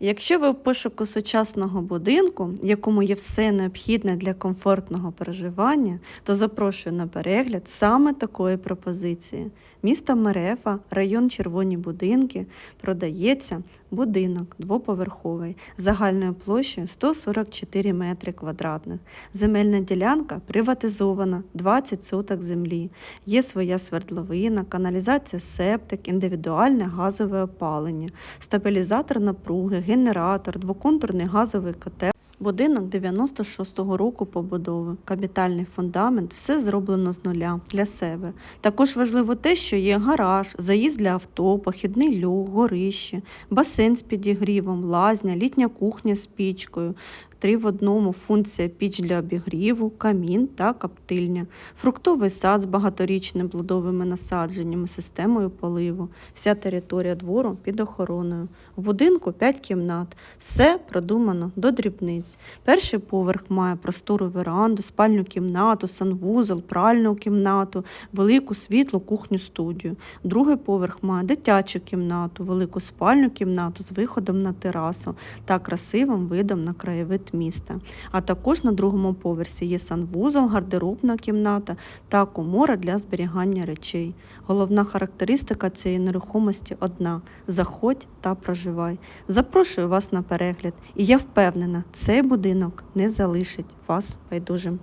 Якщо ви в пошуку сучасного будинку, в якому є все необхідне для комфортного проживання, то запрошую на перегляд саме такої пропозиції. Місто Мерефа, район Червоні будинки, продається будинок двоповерховий загальною площею 144 метри квадратних. Земельна ділянка приватизована 20 соток землі. Є своя свердловина, каналізація септик, індивідуальне газове опалення, стабілізатор напруги, генератор, двоконтурний газовий котел. Будинок 96-го року побудови, капітальний фундамент, все зроблено з нуля для себе. Також важливо те, що є гараж, заїзд для авто, похідний люк, горище, басейн з підігрівом, лазня, літня кухня з пічкою, три в одному функція піч для обігріву, камін та коптильня, фруктовий сад з багаторічними плодовими насадженнями, системою поливу. Вся територія двору під охороною. В будинку 5 кімнат. Все продумано до дрібниць. Перший поверх має простору веранду, спальню кімнату, санвузол, пральну кімнату, велику світлу кухню студію. Другий поверх має дитячу кімнату, велику спальню кімнату з виходом на терасу та красивим видом на краєвид міста. А також на другому поверсі є санвузол, гардеробна кімната та комора для зберігання речей. Головна характеристика цієї нерухомості одна: заходь та проживай. Запрошую вас на перегляд, і я впевнена, цей будинок не залишить вас байдужим.